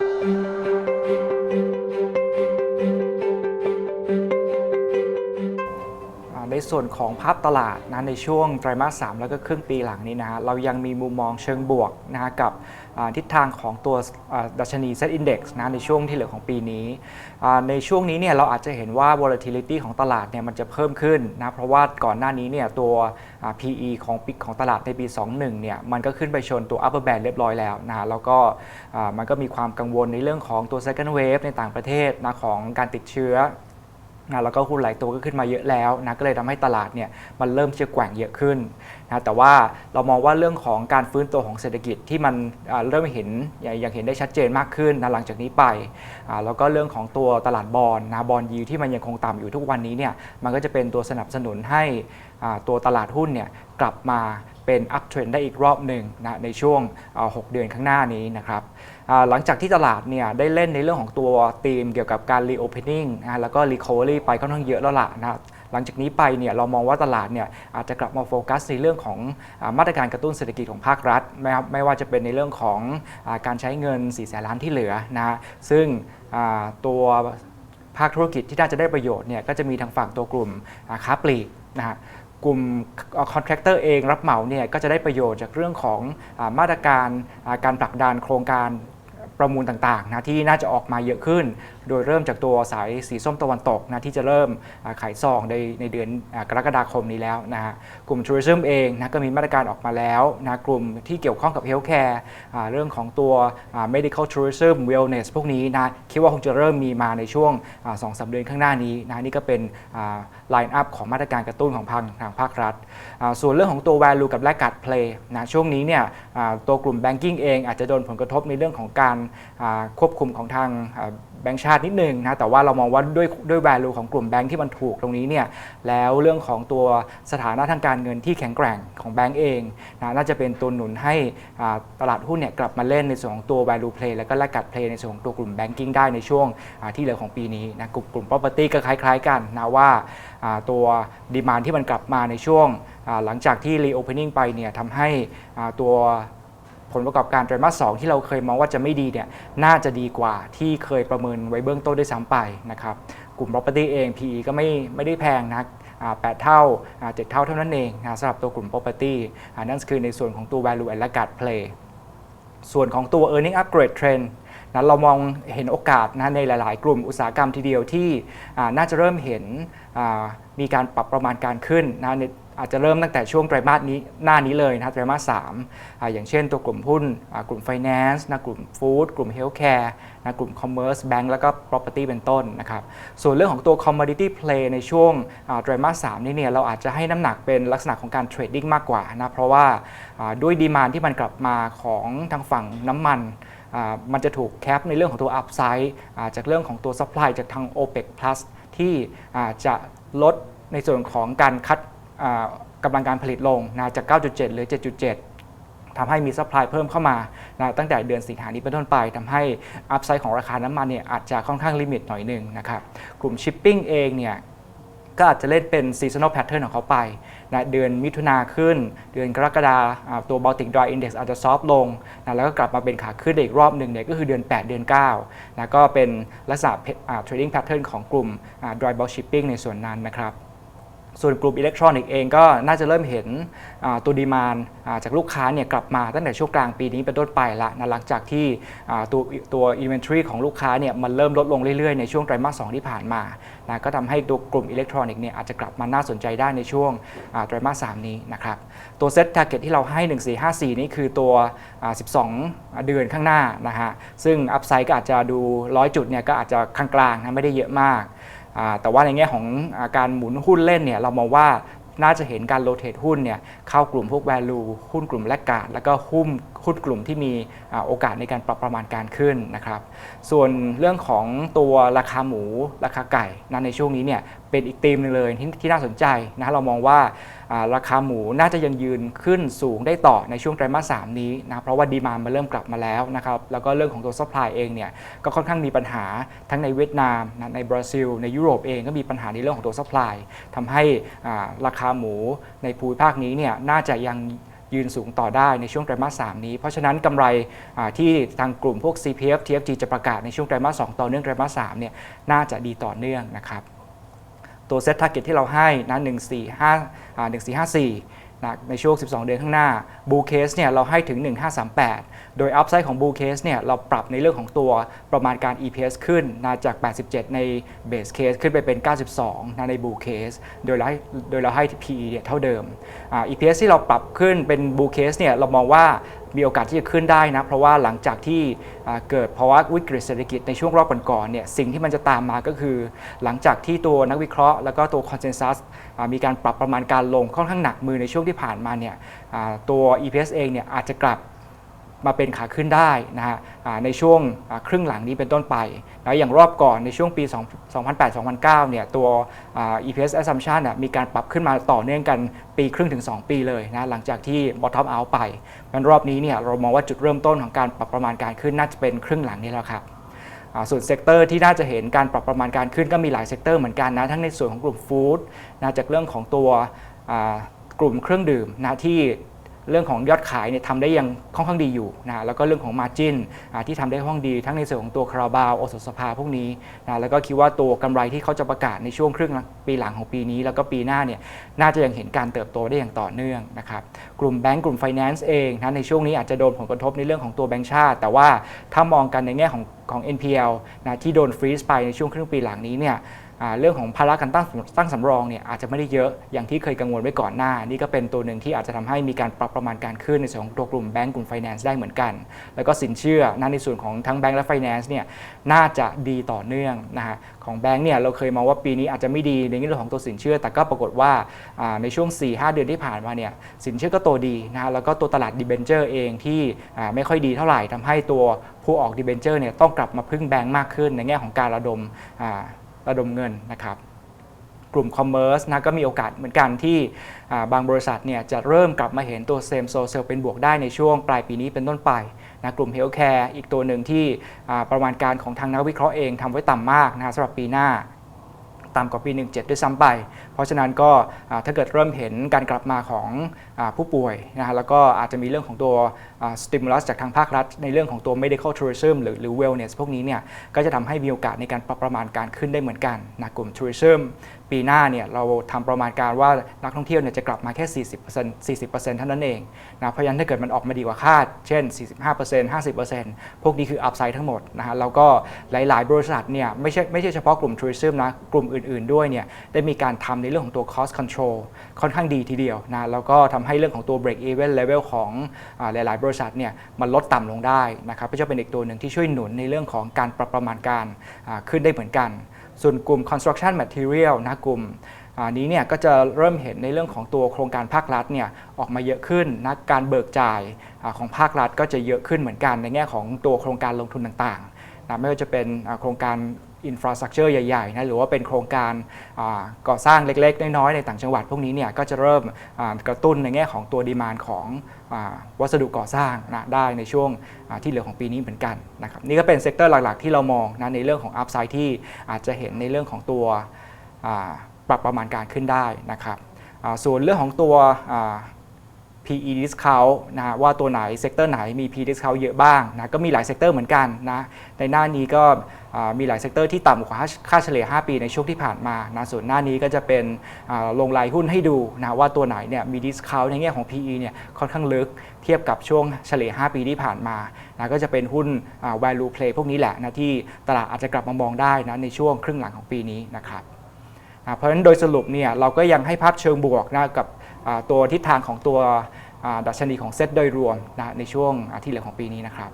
อ่ ส่วนของภาพตลาดนะในช่วงไตรมาส3แล้วก็ครึ่งปีหลังนี้นะเรายังมีมุมมองเชิงบวกนะกับทิศทางของตัวดัชนี Set Index นะในช่วงที่เหลือของปีนี้ ในช่วงนี้เนี่ยเราอาจจะเห็นว่า volatility ของตลาดเนี่ยมันจะเพิ่มขึ้นนะเพราะว่าก่อนหน้านี้เนี่ยตัว PE ของปีของตลาดในปี 21เนี่ยมันก็ขึ้นไปชนตัว upper band เรียบร้อยแล้วนะแล้วก็มันก็มีความกังวลในเรื่องของตัว second wave ในต่างประเทศนะของการติดเชื้อ นะแล้วก็หุ้นหลายตัวก็ขึ้นมาเยอะแล้วนะก็เลยทำให้ตลาดเนี่ยมันเริ่มที่จะแกว่งเยอะขึ้นนะแต่ว่าเรามองว่าเรื่องของการฟื้นตัวของเศรษฐกิจที่มันเริ่มเห็นอย่างอย่างเห็นได้ชัดเจนมากขึ้นนะหลังจากนี้ไปอ่าแล้วก็เรื่องของตัวตลาดบอลนะบอลยูที่มันยังคงต่ำอยู่ทุกวันนี้เนี่ยมันก็จะเป็นตัวสนับสนุนให้อ่าตัวตลาดหุ้นเนี่ยกลับมาเป็นอัพเทรนได้อีกรอบหนึ่งนะในช่วง 6 เดือนข้างหน้านี้นะครับ หลังจากที่ตลาดเนี่ยได้เล่นในเรื่องของตัวธีมเกี่ยวกับการ reopening นะแล้วก็ recovery ไปค่อนข้างเยอะแล้วล่ะนะหลังจากนี้ไปเนี่ยเรามองว่าตลาดเนี่ยอาจจะกลับมาโฟกัสในเรื่องของอมาตรการกระตุ้นเศรษฐกิจของภาครัฐไม่ครับไม่ว่าจะเป็นในเรื่องของอการใช้เงิน4แสนล้านที่เหลือนะซึ่งตัวภาคธุรกิจที่น่าจะได้ประโยชน์เนี่ยก็จะมีทางฝั่งตัวกลุ่มค้าปลีกนะฮะกลุ่มคอนแทคเตอร์เองรับเหมาเนี่ยก็จะได้ประโยชน์จากเรื่องของอมาตรการการผลักดันโครงการ ประมูลต่างๆนะที่น่าจะออกมาเยอะขึ้น โดยเริ่มจากตัวสายสีส้มตะวันตกนะที่จะเริ่มขายซองในในเดือนกรกฎาคมนี้แล้วนะฮะกลุ่มทัวริซึมเองนะก็มีมาตรการออกมาแล้วนะกลุ่มที่เกี่ยวข้องกับเฮลท์แคร์เรื่องของตัว medical tourism wellness พวกนี้นะคิดว่าคงจะเริ่มมีมาในช่วงสองสามเดือนข้างหน้านี้นะนี่ก็เป็นไลน์อัพของมาตรการกระตุ้นของทางทางภาครัฐ ส่วนเรื่องของตัว value กับแลกกัด play นะช่วงนี้เนี่ยตัวกลุ่ม banking เองอาจจะโดนผลกระทบในเรื่องของการควบคุมของทาง แบงก์ชาตินิดนึงนะแต่ว่าเรามองว่าด้วยด้วย value ของกลุ่มแบงก์ที่มันถูกตรงนี้เนี่ยแล้วเรื่องของตัวสถานะทางการเงินที่แข็งแกร่งของแบงก์เองนะน่าจะเป็นตัวหนุนให้ตลาดหุ้นเนี่ยกลับมาเล่นในส่วนของตัว value play แล้วก็แลกกัด play ในส่วนของตัวกลุ่ม banking ได้ในช่วงที่เหลือของปีนี้นะกลุ่มกลุ่ม property ก็คล้าย ๆ กันนะว่าตัวดีมานที่มันกลับมาในช่วงหลังจากที่ reopening ไปเนี่ยทำให้ตัว ผลประกอบการไตรมาสสที่เราเคยมองว่าจะไม่ดีเนี่ยน่าจะดีกว่าที่เคยประเมินไว้เบื้องต้นด้วยซ้ำไปนะครับกลุ่ม property เอง PE ก็ไม่ไม่ได้แพงนักอ่า8เท่าอ่า7เท่าเท่านั้นเองนะสำหรับตัวกลุ่ม property นั่นคือในส่วนของตัว value and guard play ส่วนของตัว earning upgrade trend นะเรามองเห็นโอกาสนะในหลาย ๆ กลุ่มอุตสาหกรรมทีเดียวที่น่าจะเริ่มเห็นมีการปรับประมาณการขึ้นนะใน อาจจะเริ่มตั้งแต่ช่วงไตรมาสนี้หน้านี้เลยนะไตรมาสสามอย่างเช่นตัวกลุ่มหุ้นกลุ่ม Finance นะกลุ่ม Food กลุ่ม Healthcare นะกลุ่ม Commerce Bank แล้วก็ Property เป็นต้นนะครับส่วนเรื่องของตัว Commodity Play ในช่วงไตรมาสสามนี้เนี่ยเราอาจจะให้น้ำหนักเป็นลักษณะของการเทรดดิ้งมากกว่านะเพราะว่าด้วยดีมานที่มันกลับมาของทางฝั่งน้ำมันมันจะถูกแคปในเรื่องของตัว Upside อ่าจากเรื่องของตัว Supply จากทาง OPEC Plus ที่จะลดในส่วนของการคัด กำลังการผลิตลงนะจาก 9.7 หรือ 7.7 ทำให้มี supply เพิ่มเข้ามานะตั้งแต่เดือนสิงหานี้เป็นต้นไปทำให้ upside ของราคาน้ำมันเนี่ยอาจจะค่อนข้างลิมิตหน่อยหนึ่งนะครับ กลุ่ม shipping เองเนี่ยก็อาจจะเล่นเป็น seasonal pattern ของเขาไปนะเดือนมิถุนาขึ้น เดือนกรกฎาอ่าตัว Baltic Dry Index อาจจะซอฟลงนะแล้วก็กลับมาเป็นขาขึ้นอีกรอบหนึ่งเนี่ยก็คือเดือน 8 เดือน9นะก็เป็นลักษณะอ่า trading pattern ของกลุ่มอ่า dry bulk shipping ในส่วนนั้นนะครับ ส่วนกลุ่มอิเล็กทรอนิกส์เองก็น่าจะเริ่มเห็นตัวดีมานจากลูกค้าเนี่ยกลับมาตั้งแต่ช่วงกลางปีนี้เป็นต้นไปละนะหลังจากที่ตัวตัว inventory ของลูกค้าเนี่ยมันเริ่มลดลงเรื่อยๆ ในช่วงไตรมาส2ที่ผ่านมานะก็ทำให้ตัวกลุ่มอิเล็กทรอนิกส์เนี่ยอาจจะกลับมาน่าสนใจได้ในช่วงไตรมาส3นี้นะครับตัวเซ็ต target ที่เราให้ 1454 นี่คือตัว 12 เดือนข้างหน้านะฮะซึ่งอัพไซด์ก็อาจจะดู 100 จุดเนี่ยก็อาจจะกลางๆนะไม่ได้เยอะมาก แต่ว่าในแง่ของอาการหมุนหุ้นเล่นเนี่ยเรามองว่าน่าจะเห็นการโรเตทหุ้นเนี่ยเข้ากลุ่มพวก value หุ้นกลุ่มแลกการ์ดแล้วก็หุ้นหุ้นกลุ่มที่มีอโอกาสในการปรับประมาณการขึ้นนะครับ ส่วนเรื่องของตัวราคาหมูราคาไก่นั้นในช่วงนี้เนี่ยเป็นอีกธีมหนึ่งเลยที่ที่น่าสนใจนะเรามองว่าราคาหมูน่าจะยังยืนขึ้นสูงได้ต่อในช่วงไตรมาสสนี้นะเพราะว่าดีมานมันเริ่มกลับมาแล้วนะครับแล้วก็เรื่องของตัว supply เองเนี่ยก็ค่อนข้างมีปัญหาทั้งในเวียดนามนะในบราซิล ในยุโรปเองก็มีปัญหาในเรื่องของตัว supply ทำให้ราคาหมูในภูมิภาคนี้เนี่ยน่าจะยังยืนสูงต่อได้ในช่วงไตรมาส 3 นี้ เพราะฉะนั้นกำไรที่ทางกลุ่มพวก CPF TFG จะประกาศในช่วงไตรมาส 2 ต่อเนื่องไตรมาส 3 เนี่ย น่าจะดีต่อเนื่องนะครับ ตัวเซต t า r g e t ที่เราให้นะ145อ่า1454นะในช่วง 12 เดือนข้างหน้าบูเคสเนี่ยเราให้ถึง 1538 โดยอัพไซด์ของบูเคสเนี่ยเราปรับในเรื่องของตัวประมาณการ EPS ขึ้นนะจาก 87 ในเบสเคสขึ้นไปเป็น 92นะในบูเคสโดยเราให้โดยเราให้ PE เนี่ยเท่าเดิมอ่า EPS ที่เราปรับขึ้นเป็นบูเคสเนี่ยเรามองว่ามีโอกาสที่จะขึ้นได้นะ เพราะว่าหลังจากที่เกิดภาวะวิกฤตเศรษฐกิจในช่วงรอบก่อนๆเนี่ยสิ่งที่มันจะตามมาก็คือ หลังจากที่ตัวนักวิเคราะห์ แล้วก็ตัวคอนเซนแซสมีการปรับประมาณการลงค่อนข้างหนักมือในช่วงที่ผ่านมาเนี่ยตัว EPS เองเนี่ยอาจจะกลับ มาเป็นขาขึ้นได้นะฮะในช่วงครึ่งหลังนี้เป็นต้นไปแล้วอย่างรอบก่อนในช่วงปี 2008-2009 เนี่ยตัว EPS assumption น่ะมีการปรับขึ้นมาต่อเนื่องกันปีครึ่งถึง 2 ปีเลยนะหลังจากที่ bottom out ไปงั้นรอบนี้เนี่ยเรามองว่าจุดเริ่มต้นของการปรับประมาณการขึ้นน่าจะเป็นครึ่งหลังนี้แล้วครับส่วนเซกเตอร์ที่น่าจะเห็นการปรับประมาณการขึ้นก็มีหลายเซกเตอร์เหมือนกันนะทั้งในส่วนของกลุ่มฟู้ดนะจากเรื่องของตัวกลุ่มเครื่องดื่มนะที่ เรื่องของยอดขายเนี่ยทำได้ยังค่อนข้างดีอยู่นะแล้วก็เรื่องของมาจินที่ทำได้ค่อนข้างดีทั้งในส่วนของตัวคาราบาวโอสถสภาพวกนี้นะแล้วก็คิดว่าตัวกำไรที่เขาจะประกาศในช่วงครึ่งปีหลังของปีนี้ แล้วก็ปีหน้าเนี่ยน่าจะยังเห็นการเติบโตได้อย่างต่อเนื่องนะครับกลุ่มแบงก์กลุ่มไฟแนนซ์เองนะในช่วงนี้อาจจะโดนผลกระทบในเรื่องของตัวแบงก์ชาติ แต่ว่าถ้ามองกันในแง่ของของ NPL นะที่โดนฟรีซไปในช่วงครึ่งปีหลังนี้เนี่ย เรื่องของภาระการตั้งตั้งสำรองเนี่ยอาจจะไม่ได้เยอะอย่างที่เคยกังวลไว้ก่อนหน้า นี่ก็เป็นตัวหนึ่งที่อาจจะทำให้มีการปรับประมาณการขึ้นในส่วนของตัวกลุ่มแบงก์กลุ่มไฟแนนซ์ได้เหมือนกัน แล้วก็สินเชื่อนะในส่วนของทั้งแบงก์และไฟแนนซ์เนี่ยน่าจะดีต่อเนื่องนะฮะของแบงก์เนี่ยเราเคยมองว่าปีนี้อาจจะไม่ดีในเรื่องของตัวสินเชื่อ แต่ก็ปรากฏว่าในช่วง 4-5 เดือนที่ผ่านมาเนี่ยสินเชื่อก็โตดีนะฮะแล้วก็ตัวตลาดดิเบนเจอร์เองที่ไม่ค่อยดีเท่าไหร่ทำให้ตัวผู้ออกดิเบนเจอร์เนี่ยต้องกลับมาพึ่งแบงก์มากขึ้นในแง่ของการระดม ระดมเงินนะครับกลุ่มคอมเมอร์สนะก็มีโอกาสเหมือนกันที่บางบริษัทเนี่ยจะเริ่มกลับมาเห็นตัวเซมโซเซลเป็นบวกได้ในช่วงปลายปีนี้เป็นต้นไปนะกลุ่มเฮลท์แคร์อีกตัวหนึ่งที่ประมาณการของทางนักวิเคราะห์เองทำไว้ต่ำมากนะสำหรับปีหน้า ต่ำกว่าปี 17 ด้วยซ้ำไป เพราะฉะนั้นก็ถ้าเกิดเริ่มเห็นการกลับมาของอผู้ป่วยนะฮะแล้วก็อาจจะมีเรื่องของตัวสติมูลัสจากทางภาครัฐ ในเรื่องของตัว medical tourism หรือหรือ wellness พวกนี้เนี่ยก็จะทำให้มีโอกาสในการปรับประมาณการขึ้นได้เหมือนกันนะกลุ่ม tourism ปีหน้าเนี่ยเราทำประมาณการว่านักท่องเที่ยวเนี่ยจะกลับมาแค่ 40% 40%เท่านั้นเองนะเพราะฉะนั้นถ้าเกิดมันออกมาดีกว่าคาด เช่น 45% 50%พวกนี้คือ upside ทั้งหมดนะฮะแล้วก็หลาย ๆ บริษัทเนี่ยไม่ใช่ไม่ใช่เฉพาะกลุ่ม tourism นะกลุ่มอื่น ๆ ด้วยเนี่ยได้มีการทำในเรื่องของตัว cost control ค่อนข้างดีทีเดียวนะแล้วก็ทำให้เรื่องของตัว break even level ของอาหลาย ๆ บริษัทเนี่ยมันลดต่ำลงได้นะครับก็จะเป็นอีกตัวหนึ่งที่ช่วยหนุนในเรื่องของการปรับประมาณการอ่าขึ้นได้เหมือนกัน ส่วนกลุ่ม construction material นะกลุ่มอ่านี้เนี่ยก็จะเริ่มเห็นในเรื่องของตัวโครงการภาครัฐเนี่ยออกมาเยอะขึ้นนะการเบิกจ่ายอของภาครัฐก็จะเยอะขึ้นเหมือนกันในแง่ของตัวโครงการลงทุนต่างๆนะไม่ว่าจะเป็นโครงการ อินฟราสตรักเจอร์ใหญ่ๆนะหรือว่าเป็นโครงการก่อสร้างเล็กๆ น้อยๆ ในต่างจังหวัดพวกนี้เนี่ยก็จะเริ่มกระตุ้นในแง่ของตัวดีมานของอวัสดุก่อสร้างนะได้ในช่วงที่เหลือของปีนี้เหมือนกันนะครับนี่ก็เป็นเซกเตอร์หลักๆ ที่เรามองนะในเรื่องของอัพไซด์ที่อาจจะเห็นในเรื่องของตัวปรับประมาณการขึ้นได้นะครับส่วนเรื่องของตัว PE discount นะฮะว่าตัวไหนเซกเตอร์ไหนมี PE discount เยอะบ้างนะก็มีหลายเซกเตอร์เหมือนกันนะในหน้านี้ก็มีหลายเซกเตอร์ที่ต่ำกว่าค่าเฉลี่ย 5 ปีในช่วงที่ผ่านมานะส่วนหน้านี้ก็จะเป็นลงรายหุ้นให้ดูนะว่าตัวไหนเนี่ยมี discount ในแง่ของ PE เนี่ยค่อนข้างลึกเทียบกับช่วงเฉลี่ย 5 ปีที่ผ่านมานะก็จะเป็นหุ้น value play พวกนี้แหละนะที่ตลาดอาจจะกลับมามองได้นะในช่วงครึ่งหลังของปีนี้นะครับเพราะฉะนั้นโดยสรุปเนี่ยเราก็ยังให้ภาพเชิงบวกนะกับ ตัวทิศทางของตัวดัชนีของเซตโดยรวมนะในช่วงอาที่เหลือของปีนี้นะครับ